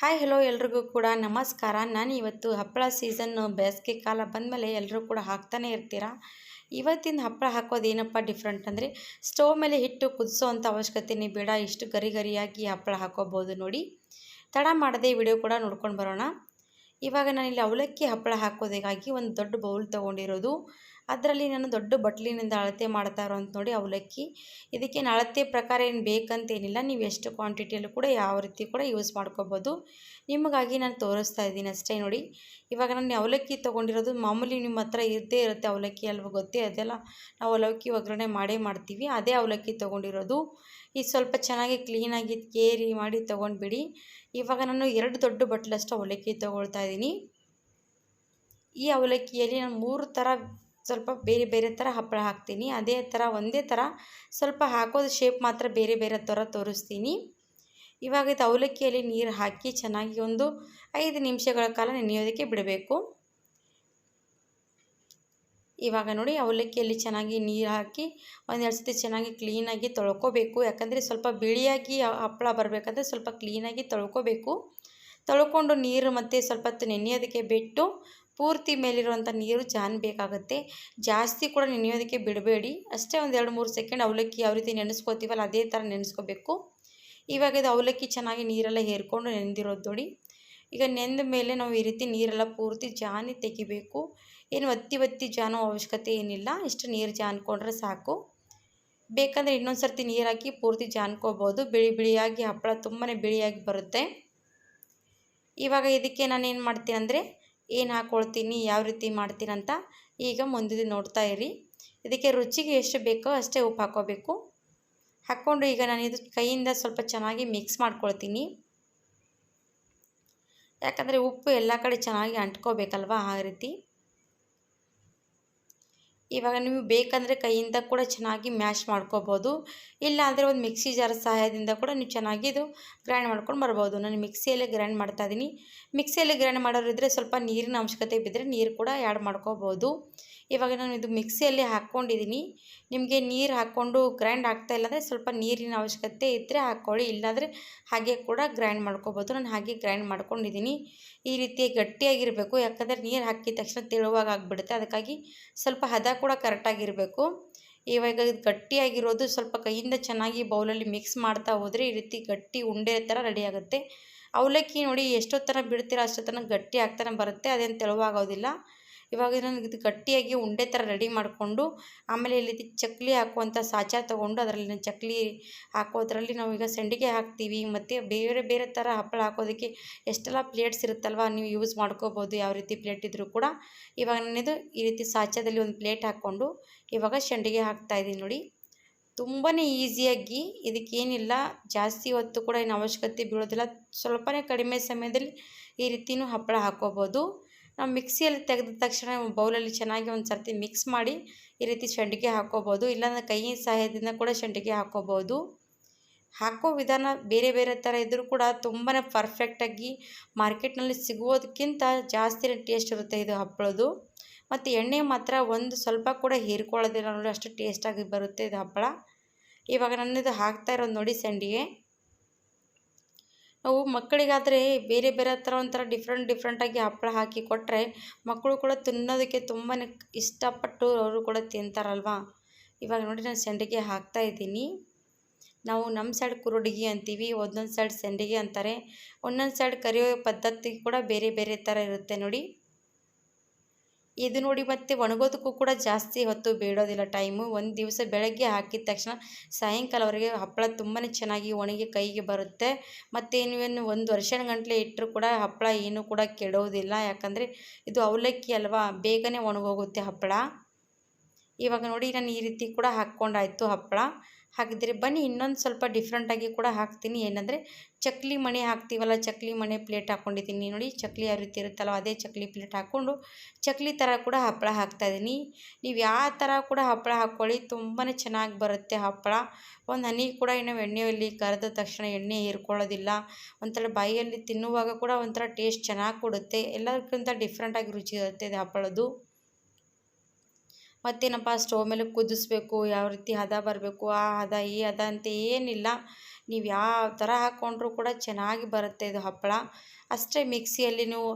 Hi hello ಎಲ್ರಿಗೂ ಕೂಡ ನಮಸ್ಕಾರ. ನಾನು ಇವತ್ತು ಹಪ್ಪಳ ಸೀಸನ್ನು ಬೇಸಿಗೆ ಕಾಲ ಬಂದಮೇಲೆ ಎಲ್ಲರೂ ಕೂಡ ಹಾಕ್ತಾನೆ ಇರ್ತೀರಾ? ಇವತ್ತಿನ ಹಪ್ಪಳ ಹಾಕೋದು ಏನಪ್ಪ ಡಿಫ್ರೆಂಟ್ ಅಂದರೆ ಸ್ಟೋವ್ ಮೇಲೆ ಹಿಟ್ಟು ಕುದಿಸೋ ಅಂಥ ಅವಶ್ಯಕತೆನೇ ಬೇಡ. ಇಷ್ಟು ಗರಿ ಗರಿಯಾಗಿ ಹಪ್ಪಳ ಹಾಕೋಬೋದು ನೋಡಿ. ತಡ ಮಾಡದೆ ವಿಡಿಯೋ ಕೂಡ ನೋಡ್ಕೊಂಡು ಬರೋಣ. ಇವಾಗ ನಾನಿಲ್ಲಿ ಅವಲಕ್ಕಿ ಹಪ್ಪಳ ಹಾಕೋದಕ್ಕಾಗಿ ಒಂದು ದೊಡ್ಡ ಬೌಲ್ ತೊಗೊಂಡಿರೋದು. ಅದರಲ್ಲಿ ನಾನು ದೊಡ್ಡ ಬಟ್ಲಿನಿಂದ ಅಳತೆ ಮಾಡ್ತಾ ಇರೋಂತ ನೋಡಿ ಅವಲಕ್ಕಿ ಇದಕ್ಕೆ ಅಳತೆ ಪ್ರಕಾರ ಏನು ಬೇಕಂತೇನಿಲ್ಲ. ನೀವು ಎಷ್ಟು ಕ್ವಾಂಟಿಟಿಯಲ್ಲೂ ಕೂಡ ಯಾವ ರೀತಿ ಕೂಡ ಯೂಸ್ ಮಾಡ್ಕೋಬೋದು. ನಿಮಗಾಗಿ ನಾನು ತೋರಿಸ್ತಾ ಇದ್ದೀನಿ ಅಷ್ಟೇ ನೋಡಿ. ಇವಾಗ ನಾನು ಅವಲಕ್ಕಿ ತೊಗೊಂಡಿರೋದು ಮಾಮೂಲಿ ನಿಮ್ಮ ಹತ್ರ ಇದ್ದೇ ಇರುತ್ತೆ ಅವಲಕ್ಕಿ ಅಲ್ವ ಗೊತ್ತೇ ಅದೆಲ್ಲ. ನಾವು ಅವಲಕ್ಕಿ ಒಗ್ಗರಣೆ ಮಾಡೇ ಮಾಡ್ತೀವಿ. ಅದೇ ಅವಲಕ್ಕಿ ತೊಗೊಂಡಿರೋದು. ಇದು ಸ್ವಲ್ಪ ಚೆನ್ನಾಗಿ ಕ್ಲೀನಾಗಿ ಕೇರಿ ಮಾಡಿ ತೊಗೊಂಡ್ಬಿಡಿ. ಇವಾಗ ನಾನು ಎರಡು ದೊಡ್ಡ ಬಟ್ಲಷ್ಟು ಅವಲಕ್ಕಿ ತೊಗೊಳ್ತಾ ಇದ್ದೀನಿ. ಈ ಅವಲಕ್ಕಿಯಲ್ಲಿ ನಾನು ಮೂರು ಥರ ಸ್ವಲ್ಪ ಬೇರೆ ಬೇರೆ ಥರ ಹಪ್ಪಳ ಹಾಕ್ತೀನಿ. ಅದೇ ಥರ, ಒಂದೇ ಥರ ಸ್ವಲ್ಪ ಹಾಕೋದು ಶೇಪ್ ಮಾತ್ರ ಬೇರೆ ಬೇರೆ ಥರ ತೋರಿಸ್ತೀನಿ. ಇವಾಗ ಇದು ಅವಲಕ್ಕಿಯಲ್ಲಿ ನೀರು ಹಾಕಿ ಚೆನ್ನಾಗಿ ಒಂದು ಐದು ನಿಮಿಷಗಳ ಕಾಲ ನೆನೆಯೋದಕ್ಕೆ ಬಿಡಬೇಕು. ಇವಾಗ ನೋಡಿ, ಅವಲಕ್ಕಿಯಲ್ಲಿ ಚೆನ್ನಾಗಿ ನೀರು ಹಾಕಿ ಒಂದೆರಡು ಸತಿ ಚೆನ್ನಾಗಿ ಕ್ಲೀನಾಗಿ ತೊಳ್ಕೊಬೇಕು. ಯಾಕಂದರೆ ಸ್ವಲ್ಪ ಬಿಳಿಯಾಗಿ ಹಪ್ಪಳ ಬರಬೇಕಂದ್ರೆ ಸ್ವಲ್ಪ ಕ್ಲೀನಾಗಿ ತೊಳ್ಕೊಬೇಕು. ತೊಳ್ಕೊಂಡು ನೀರು ಮತ್ತು ಸ್ವಲ್ಪ ಹೊತ್ತು ನೆನೆಯೋದಕ್ಕೆ ಬಿಟ್ಟು ಪೂರ್ತಿ ಮೇಲಿರುವಂಥ ನೀರು ಜಾನ್ ಬೇಕಾಗುತ್ತೆ. ಜಾಸ್ತಿ ಕೂಡ ನೆನೆಯೋದಕ್ಕೆ ಬಿಡಬೇಡಿ. ಅಷ್ಟೇ ಒಂದು ಎರಡು ಮೂರು ಸೆಕೆಂಡ್ ಅವಲಕ್ಕಿ ಯಾವ ರೀತಿ ನೆನೆಸ್ಕೋತೀವಲ್ಲ ಅದೇ ಥರ ನೆನೆಸ್ಕೋಬೇಕು. ಇವಾಗ ಇದು ಅವಲಕ್ಕಿ ಚೆನ್ನಾಗಿ ನೀರೆಲ್ಲ ಹೇರ್ಕೊಂಡು ನೆಂದಿರೋದು ನೋಡಿ. ಈಗ ನೆಂದ ಮೇಲೆ ನಾವು ಈ ರೀತಿ ನೀರೆಲ್ಲ ಪೂರ್ತಿ ಜಾನಿ ತೆಗಿಬೇಕು. ಏನು ಒತ್ತಿ ಒತ್ತಿ ಜಾನೋ ಅವಶ್ಯಕತೆ ಏನಿಲ್ಲ. ಇಷ್ಟು ನೀರು ಜಾನ್ಕೊಂಡ್ರೆ ಸಾಕು. ಬೇಕಂದರೆ ಇನ್ನೊಂದು ಸರ್ತಿ ನೀರು ಹಾಕಿ ಪೂರ್ತಿ ಜಾನ್ಕೋಬೋದು. ಬಿಳಿ ಬಿಳಿಯಾಗಿ ಹಪ್ಪಳ ತುಂಬಾ ಬಿಳಿಯಾಗಿ ಬರುತ್ತೆ. ಇವಾಗ ಇದಕ್ಕೆ ನಾನು ಏನು ಮಾಡ್ತೀನಿ ಅಂದರೆ ಏನು ಹಾಕ್ಕೊಳ್ತೀನಿ ಯಾವ ರೀತಿ ಮಾಡ್ತೀನಂತ ಈಗ ಮುಂದಿದ್ದು ನೋಡ್ತಾ ಇರಿ. ಇದಕ್ಕೆ ರುಚಿಗೆ ಎಷ್ಟು ಬೇಕೋ ಅಷ್ಟೇ ಉಪ್ಪು ಹಾಕೋಬೇಕು. ಹಾಕ್ಕೊಂಡು ಈಗ ನಾನು ಇದು ಕೈಯಿಂದ ಸ್ವಲ್ಪ ಚೆನ್ನಾಗಿ ಮಿಕ್ಸ್ ಮಾಡ್ಕೊಳ್ತೀನಿ. ಯಾಕಂದರೆ ಉಪ್ಪು ಎಲ್ಲ ಕಡೆ ಚೆನ್ನಾಗಿ ಅಂಟ್ಕೋಬೇಕಲ್ವ ಆ ರೀತಿ. ಇವಾಗ ನೀವು ಬೇಕಂದರೆ ಕೈಯಿಂದ ಕೂಡ ಚೆನ್ನಾಗಿ ಮ್ಯಾಶ್ ಮಾಡ್ಕೋಬೋದು. ಇಲ್ಲ ಅಂದರೆ ಒಂದು ಮಿಕ್ಸಿ ಜಾರ್ ಸಹಾಯದಿಂದ ಕೂಡ ನೀವು ಚೆನ್ನಾಗಿ ಇದು ಗ್ರೈಂಡ್ ಮಾಡ್ಕೊಂಡು ಬರ್ಬೋದು. ನಾನು ಮಿಕ್ಸಿಯಲ್ಲೇ ಗ್ರೈಂಡ್ ಮಾಡ್ತಾ ಇದ್ದೀನಿ ಮಿಕ್ಸಿಯಲ್ಲಿ ಗ್ರೈಂಡ್ ಮಾಡೋರಿದ್ರೆ ಸ್ವಲ್ಪ ನೀರಿನ ಅವಶ್ಯಕತೆ ಬಿದ್ದರೆ ನೀರು ಕೂಡ ಆ್ಯಡ್ ಮಾಡ್ಕೋಬೋದು. ಇವಾಗ ನಾನು ಇದು ಮಿಕ್ಸಿಯಲ್ಲಿ ಹಾಕ್ಕೊಂಡಿದ್ದೀನಿ. ನಿಮಗೆ ನೀರು ಹಾಕ್ಕೊಂಡು ಗ್ರೈಂಡ್ ಆಗ್ತಾ ಇಲ್ಲ ಅಂದರೆ ಸ್ವಲ್ಪ ನೀರಿನ ಅವಶ್ಯಕತೆ ಇದ್ದರೆ ಹಾಕ್ಕೊಳ್ಳಿ ಇಲ್ಲಾಂದರೆ ಹಾಗೆ ಕೂಡ ಗ್ರೈಂಡ್ ಮಾಡ್ಕೋಬೋದು. ನಾನು ಹಾಗೆ ಗ್ರೈಂಡ್ ಮಾಡ್ಕೊಂಡಿದ್ದೀನಿ. ಈ ರೀತಿ ಗಟ್ಟಿಯಾಗಿರಬೇಕು. ಯಾಕಂದರೆ ನೀರು ಹಾಕಿದ ತಕ್ಷಣ ತೆಳುವಾಗ ಆಗಿಬಿಡುತ್ತೆ. ಅದಕ್ಕಾಗಿ ಸ್ವಲ್ಪ ಹದ ಕೂಡ ಕರೆಕ್ಟಾಗಿರಬೇಕು ಇವಾಗ ಇದು ಗಟ್ಟಿಯಾಗಿರೋದು ಸ್ವಲ್ಪ ಕೈಯಿಂದ ಚೆನ್ನಾಗಿ ಬೌಲಲ್ಲಿ ಮಿಕ್ಸ್ ಮಾಡ್ತಾ ಹೋದರೆ ಈ ರೀತಿ ಗಟ್ಟಿ ಉಂಡೆ ಥರ ರೆಡಿ ಆಗುತ್ತೆ. ಅವಲಕ್ಕಿ ನೋಡಿ ಎಷ್ಟೊತ್ತನ ಬಿಡ್ತೀರ ಅಷ್ಟೊತ್ತನ ಗಟ್ಟಿ ಆಗ್ತಾನೆ ಬರುತ್ತೆ. ಅದೇನು ತೆಳುವಾಗೋದಿಲ್ಲ. ಇವಾಗ ಇದನ್ನು ಇದು ಗಟ್ಟಿಯಾಗಿ ಉಂಡೆ ಥರ ರೆಡಿ ಮಾಡಿಕೊಂಡು, ಆಮೇಲೆ ಇಲ್ಲಿ ಚಕ್ಲಿ ಹಾಕುವಂಥ ಸಾಚ ತೊಗೊಂಡು ಅದರಲ್ಲಿ ಚಕ್ಲಿ ಹಾಕೋದ್ರಲ್ಲಿ ನಾವು ಈಗ ಸಂಡಿಗೆ ಹಾಕ್ತೀವಿ, ಮತ್ತು ಬೇರೆ ಬೇರೆ ಥರ ಹಪ್ಪಳ ಹಾಕೋದಕ್ಕೆ ಎಷ್ಟೆಲ್ಲ ಪ್ಲೇಟ್ಸ್ ಇರುತ್ತಲ್ವ ನೀವು ಯೂಸ್ ಮಾಡ್ಕೋಬೋದು, ಯಾವ ರೀತಿ ಪ್ಲೇಟ್ ಇದ್ದರೂ ಕೂಡ. ಇವಾಗ ನಾನಿದು ಈ ರೀತಿ ಸಾಚದಲ್ಲಿ ಒಂದು ಪ್ಲೇಟ್ ಹಾಕ್ಕೊಂಡು ಇವಾಗ ಸಂಡಿಗೆ ಹಾಕ್ತಾಯಿದ್ದೀನಿ ನೋಡಿ. ತುಂಬಾ ಈಸಿಯಾಗಿ ಇದಕ್ಕೇನಿಲ್ಲ ಜಾಸ್ತಿ ಹೊತ್ತು ಕೂಡ ಏನು ಅವಶ್ಯಕತೆ ಬೀಳೋದಿಲ್ಲ, ಸ್ವಲ್ಪನೇ ಕಡಿಮೆ ಸಮಯದಲ್ಲಿ ಈ ರೀತಿಯೂ ಹಪ್ಪಳ ಹಾಕ್ಕೋಬೋದು ನಾವು ಮಿಕ್ಸಿಯಲ್ಲಿ ತೆಗೆದ ತಕ್ಷಣ ಬೌಲಲ್ಲಿ ಚೆನ್ನಾಗಿ ಒಂದು ಸರ್ತಿ ಮಿಕ್ಸ್ ಮಾಡಿ ಈ ರೀತಿ ಸಂಡಿಗೆ ಹಾಕ್ಕೋಬೋದು. ಇಲ್ಲಾಂದರೆ ಕೈಯಿನ ಸಹಾಯದಿಂದ ಕೂಡ ಸಂಡಿಗೆ ಹಾಕ್ಕೋಬೋದು. ಹಾಕೋ ವಿಧಾನ ಬೇರೆ ಬೇರೆ ಥರ ಇದ್ದರೂ ಕೂಡ ತುಂಬಾ ಪರ್ಫೆಕ್ಟಾಗಿ ಮಾರ್ಕೆಟ್ನಲ್ಲಿ ಸಿಗುವುದಕ್ಕಿಂತ ಜಾಸ್ತಿ ಟೇಸ್ಟ್ ಇರುತ್ತೆ ಇದು ಹಪ್ಪಳದು ಮತ್ತು ಎಣ್ಣೆ ಮಾತ್ರ ಒಂದು ಸ್ವಲ್ಪ ಕೂಡ ಹೀರ್ಕೊಳ್ಳೋದಿಲ್ಲ ನೋಡಿ ಅಷ್ಟು ಟೇಸ್ಟಾಗಿ ಬರುತ್ತೆ ಇದು ಹಪ್ಪಳ. ಇವಾಗ ನನ್ನದು ಹಾಕ್ತಾ ಇರೋದು ನೋಡಿ ಸಂಡಿಗೆ ನಾವು ಮಕ್ಕಳಿಗಾದರೆ ಬೇರೆ ಬೇರೆ ಥರ ಒಂಥರ ಡಿಫ್ರೆಂಟ್ ಡಿಫ್ರೆಂಟಾಗಿ ಹಪ್ಪಳ ಹಾಕಿ ಕೊಟ್ಟರೆ ಮಕ್ಕಳು ಕೂಡ ತಿನ್ನೋದಕ್ಕೆ ತುಂಬಾ ಇಷ್ಟಪಟ್ಟು ಅವರು ಕೂಡ ತಿಂತಾರಲ್ವಾ? ಇವಾಗ ನೋಡಿ ನಾನು ಸಂಡಿಗೆ ಹಾಕ್ತಾ ಇದ್ದೀನಿ. ನಾವು ನಮ್ಮ ಸೈಡ್ ಕುರುಡಿಗೆ ಅಂತೀವಿ, ಒಂದೊಂದು ಸೈಡ್ ಸಂಡಿಗೆ ಅಂತಾರೆ. ಒಂದೊಂದು ಸೈಡ್ ಕರಿಯೋ ಪದ್ಧತಿ ಕೂಡ ಬೇರೆ ಬೇರೆ ಥರ ಇರುತ್ತೆ ನೋಡಿ. ಇದು ನೋಡಿ ಮತ್ತೆ ಒಣಗೋದಕ್ಕೂ ಕೂಡ ಜಾಸ್ತಿ ಹೊತ್ತು ಬೇಡೋದಿಲ್ಲ ಟೈಮು ಒಂದು ದಿವಸ ಬೆಳಗ್ಗೆ ಹಾಕಿದ ತಕ್ಷಣ ಸಾಯಂಕಾಲವರೆಗೆ ಹಪ್ಪಳ ತುಂಬಾ ಚೆನ್ನಾಗಿ ಒಣಗಿ ಕೈಗೆ ಬರುತ್ತೆ. ಮತ್ತೇನು ಒಂದು ವರ್ಷದ ಗಂಟಲೆ ಇಟ್ಟರು ಕೂಡ ಹಪ್ಪಳ ಏನೂ ಕೂಡ ಕೆಡೋದಿಲ್ಲ. ಯಾಕಂದರೆ ಇದು ಅವಲಕ್ಕಿ ಅಲ್ವಾ? ಬೇಗನೆ ಒಣಗೋಗುತ್ತೆ ಹಪ್ಪಳ. ಇವಾಗ ನೋಡಿ ನಾನು ಈ ರೀತಿ ಕೂಡ ಹಾಕ್ಕೊಂಡಾಯಿತು ಹಪ್ಪಳ. ಹಾಕಿದರೆ ಬನ್ನಿ, ಇನ್ನೊಂದು ಸ್ವಲ್ಪ ಡಿಫ್ರೆಂಟಾಗಿ ಕೂಡ ಹಾಕ್ತೀನಿ. ಏನಂದರೆ, ಚಕ್ಲಿ ಮಣೆ ಹಾಕ್ತೀವಲ್ಲ, ಚಕ್ಲಿ ಮಣೆ ಪ್ಲೇಟ್ ಹಾಕ್ಕೊಂಡಿದ್ದೀನಿ ನೋಡಿ, ಚಕ್ಲಿ ಯಾವ ರೀತಿ ಇರುತ್ತಲ್ಲ ಅದೇ ಚಕ್ಲಿ ಪ್ಲೇಟ್ ಹಾಕ್ಕೊಂಡು ಚಕ್ಲಿ ಥರ ಕೂಡ ಹಪ್ಪಳ ಹಾಕ್ತಾಯಿದ್ದೀನಿ ನೀವು ಯಾವ ಥರ ಕೂಡ ಹಪ್ಪಳ ಹಾಕ್ಕೊಳ್ಳಿ ತುಂಬಾ ಚೆನ್ನಾಗಿ ಬರುತ್ತೆ ಹಪ್ಪಳ. ಒಂದು ಹನಿ ಕೂಡ ಇನ್ನು ಎಣ್ಣೆಯಲ್ಲಿ ಕರೆದ ತಕ್ಷಣ ಎಣ್ಣೆ ಹೀರ್ಕೊಳ್ಳೋದಿಲ್ಲ ಒಂಥರ ಬಾಯಿಯಲ್ಲಿ ತಿನ್ನುವಾಗ ಕೂಡ ಒಂಥರ ಟೇಸ್ಟ್ ಚೆನ್ನಾಗಿ ಕೊಡುತ್ತೆ. ಎಲ್ಲದಕ್ಕಿಂತ ಡಿಫ್ರೆಂಟಾಗಿ ರುಚಿ ಇರುತ್ತೆ ಇದು ಹಪ್ಪಳದ್ದು. ಮತ್ತೇನಪ್ಪ, ಸ್ಟವ್ ಮೇಲೆ ಕುದಿಸ್ಬೇಕು, ಯಾವ ರೀತಿ ಹದ ಬರಬೇಕು, ಆ ಹದ, ಈ ಹದ ಅಂತ ಏನಿಲ್ಲ. ನೀವು ಯಾವ ಥರ ಹಾಕ್ಕೊಂಡ್ರೂ ಕೂಡ ಚೆನ್ನಾಗಿ ಬರುತ್ತೆ ಇದು ಹಪ್ಪಳ. ಅಷ್ಟೇ ಮಿಕ್ಸಿಯಲ್ಲಿ ನೀವು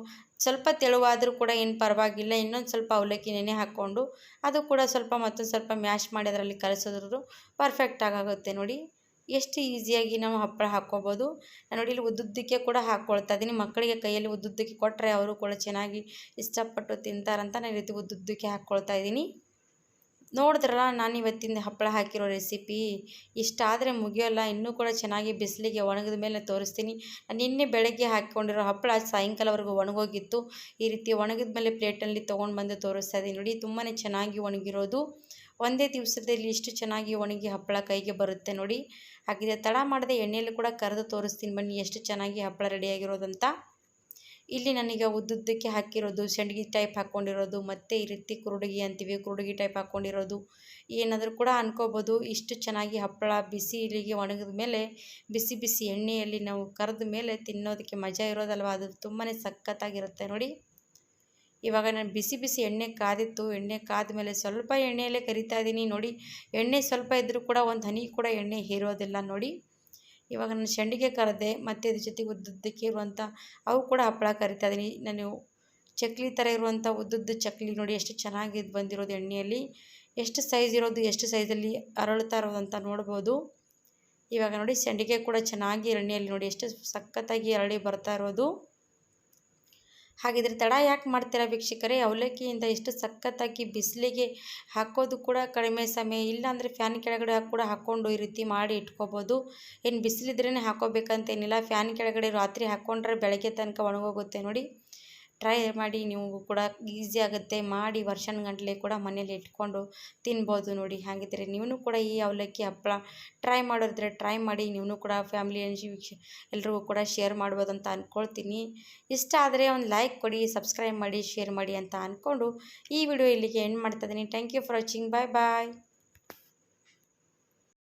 ಸ್ವಲ್ಪ ತೆಳುವಾದರೂ ಕೂಡ ಏನು ಪರವಾಗಿಲ್ಲ, ಇನ್ನೊಂದು ಸ್ವಲ್ಪ ಅವಲಕ್ಕಿ ನೆನೆ ಹಾಕ್ಕೊಂಡು ಅದು ಕೂಡ ಸ್ವಲ್ಪ ಮತ್ತೊಂದು ಸ್ವಲ್ಪ ಮ್ಯಾಶ್ ಮಾಡಿ ಅದರಲ್ಲಿ ಕಲಸಿದ್ರು ಪರ್ಫೆಕ್ಟಾಗಿ ಆಗುತ್ತೆ ನೋಡಿ. ಎಷ್ಟು ಈಸಿಯಾಗಿ ನಾವು ಹಪ್ಪಳ ಹಾಕ್ಕೊಬೋದು. ನೋಡಿ ಇಲ್ಲಿ ಉದ್ದುದ್ದಕ್ಕೆ ಕೂಡ ಹಾಕ್ಕೊಳ್ತಾ ಇದ್ದೀನಿ. ಮಕ್ಕಳಿಗೆ ಕೈಯಲ್ಲಿ ಉದ್ದುದ್ದಕ್ಕೆ ಕೊಟ್ಟರೆ ಅವರು ಕೂಡ ಚೆನ್ನಾಗಿ ಇಷ್ಟಪಟ್ಟು ತಿಂತಾರಂತ ನಾನು ರೀತಿ ಉದ್ದುದ್ದಕ್ಕೆ ಹಾಕ್ಕೊಳ್ತಾ ಇದ್ದೀನಿ. ನೋಡಿದ್ರಲ್ಲ, ನಾನು ಇವತ್ತಿಂದ ಹಪ್ಪಳ ಹಾಕಿರೋ ರೆಸಿಪಿ ಇಷ್ಟಾದರೆ ಮುಗಿಯೋಲ್ಲ, ಇನ್ನೂ ಕೂಡ ಚೆನ್ನಾಗಿ ಬಿಸಿಲಿಗೆ ಒಣಗಿದ ಮೇಲೆ ತೋರಿಸ್ತೀನಿ. ನಾನು ನಿನ್ನೆ ಬೆಳಗ್ಗೆ ಹಾಕ್ಕೊಂಡಿರೋ ಹಪ್ಪಳ ಸಾಯಂಕಾಲವರೆಗೂ ಒಣಗೋಗಿತ್ತು. ಈ ರೀತಿ ಒಣಗಿದ ಮೇಲೆ ಪ್ಲೇಟಲ್ಲಿ ತೊಗೊಂಡು ಬಂದು ತೋರಿಸ್ತಾ ಇದ್ದೀನಿ ನೋಡಿ ತುಂಬಾ ಚೆನ್ನಾಗಿ ಒಣಗಿರೋದು. ಒಂದೇ ದಿವಸದಲ್ಲಿ ಇಷ್ಟು ಚೆನ್ನಾಗಿ ಒಣಗಿ ಹಪ್ಪಳ ಕೈಗೆ ಬರುತ್ತೆ ನೋಡಿ. ಹಾಗಿದೆ ತಡ ಮಾಡದೆ ಎಣ್ಣೆಯಲ್ಲಿ ಕೂಡ ಕರೆದು ತೋರಿಸ್ತೀನಿ ಬನ್ನಿ, ಎಷ್ಟು ಚೆನ್ನಾಗಿ ಹಪ್ಪಳ ರೆಡಿಯಾಗಿರೋದಂತ ಇಲ್ಲಿ ನನಗೆ ಉದ್ದುದ್ದಕ್ಕೆ ಹಾಕಿರೋದು ಸಂಡ್ಗಿ ಟೈಪ್ ಹಾಕ್ಕೊಂಡಿರೋದು ಮತ್ತು ಈ ರೀತಿ ಕುರುಡುಗಿ ಅಂತೀವಿ, ಕುರುಡುಗಿ ಟೈಪ್ ಹಾಕ್ಕೊಂಡಿರೋದು ಏನಾದರೂ ಕೂಡ ಅನ್ಕೋಬೋದು. ಇಷ್ಟು ಚೆನ್ನಾಗಿ ಹಪ್ಪಳ, ಬಿಸಿ ಇಲ್ಲಿಗೆ ಒಣಗಿದ ಮೇಲೆ, ಬಿಸಿ ಬಿಸಿ ಎಣ್ಣೆಯಲ್ಲಿ ನಾವು ಕರೆದ ಮೇಲೆ ತಿನ್ನೋದಕ್ಕೆ ಮಜಾ ಇರೋದಲ್ವ? ಅದು ತುಂಬಾ ಸಖತ್ತಾಗಿರುತ್ತೆ ನೋಡಿ. ಇವಾಗ ನಾನು ಬಿಸಿ ಬಿಸಿ ಎಣ್ಣೆ ಕಾದಿತ್ತು. ಎಣ್ಣೆ ಕಾದ ಮೇಲೆ ಸ್ವಲ್ಪ ಎಣ್ಣೆಯಲ್ಲೇ ಕರಿತಾ ಇದ್ದೀನಿ ನೋಡಿ. ಎಣ್ಣೆ ಸ್ವಲ್ಪ ಇದ್ದರೂ ಕೂಡ ಒಂದು ಹನಿ ಕೂಡ ಎಣ್ಣೆ ಹೀರೋದಿಲ್ಲ ನೋಡಿ. ಇವಾಗ ನಾನು ಸಂಡಿಗೆ ಕರೆದೆ ಮತ್ತು ಇದ್ರ ಜೊತೆಗೆ ಉದ್ದುದ್ದಕ್ಕೆ ಇರುವಂಥ ಅವು ಕೂಡ ಹಪ್ಪಳ ಕರಿತಾ ಇದ್ದೀನಿ. ನಾನು ಚಕ್ಲಿ ಥರ ಇರುವಂಥ ಉದ್ದುದ್ದ ಚಕ್ಲಿ ನೋಡಿ ಎಷ್ಟು ಚೆನ್ನಾಗಿ ಬಂದಿರೋದು ಎಣ್ಣೆಯಲ್ಲಿ. ಎಷ್ಟು ಸೈಜ್ ಇರೋದು, ಎಷ್ಟು ಸೈಜಲ್ಲಿ ಅರಳುತ್ತಾ ಇರೋದು ಅಂತ ನೋಡ್ಬೋದು. ಇವಾಗ ನೋಡಿ ಸಂಡಿಗೆ ಕೂಡ ಚೆನ್ನಾಗಿ ಎಣ್ಣೆಯಲ್ಲಿ ನೋಡಿ, ಎಷ್ಟು ಸಖತ್ತಾಗಿ ಅರಳಿ ಬರ್ತಾ ಇರೋದು. ಹಾಗಿದ್ರೆ ತಡ ಯಾಕೆ ಮಾಡ್ತೀರಾ ವೀಕ್ಷಕರೇ? ಅವಲಕ್ಕಿಯಿಂದ ಎಷ್ಟು ಸಖತ್ತಾಗಿ ಬಿಸಿಲಿಗೆ ಹಾಕೋದು ಕೂಡ ಕಡಿಮೆ ಸಮಯ. ಇಲ್ಲಾಂದರೆ ಫ್ಯಾನ್ ಕೆಳಗಡೆ ಕೂಡ ಹಾಕ್ಕೊಂಡು ಈ ರೀತಿ ಮಾಡಿ ಇಟ್ಕೋಬೋದು. ಏನು ಬಿಸಿಲಿದ್ರೇ ಹಾಕೋಬೇಕಂತೇನಿಲ್ಲ. ಫ್ಯಾನ್ ಕೆಳಗಡೆ ರಾತ್ರಿ ಹಾಕ್ಕೊಂಡ್ರೆ ಬೆಳಗ್ಗೆ ತನಕ ಒಣಗೋಗುತ್ತೆ ನೋಡಿ. ಟ್ರೈ ಮಾಡಿ ನೀವು ಕೂಡ ಈಸಿ ಆಗುತ್ತೆ. ಮಾಡಿ ವರ್ಷನ್ಗಂಟಲೆ ಕೂಡ ಮನೇಲಿ ಇಟ್ಕೊಂಡು ತಿನ್ಬೋದು ನೋಡಿ ಹಾಗಿದ್ರೆ. ನೀವು ಕೂಡ ಈ ಅವಲಕ್ಕಿ ಹಪ್ಪಳ ಟ್ರೈ ಮಾಡೋದ್ರೆ ಟ್ರೈ ಮಾಡಿ ನೀವು ಕೂಡ ಫ್ಯಾಮಿಲಿ ವೀಕ್ಷ ಎಲ್ರಿಗೂ ಕೂಡ ಶೇರ್ ಮಾಡ್ಬೋದು ಅಂತ ಅಂದ್ಕೊಳ್ತೀನಿ ಇಷ್ಟ ಆದರೆ ಒಂದು ಲೈಕ್ ಕೊಡಿ ಸಬ್ಸ್ಕ್ರೈಬ್ ಮಾಡಿ ಶೇರ್ ಮಾಡಿ ಅಂತ ಅಂದ್ಕೊಂಡು ಈ ವಿಡಿಯೋ ಇಲ್ಲಿಗೆ ಎಂಡ್ ಮಾಡ್ತಾ ಇದ್ದೀನಿ. Thank you for watching bye bye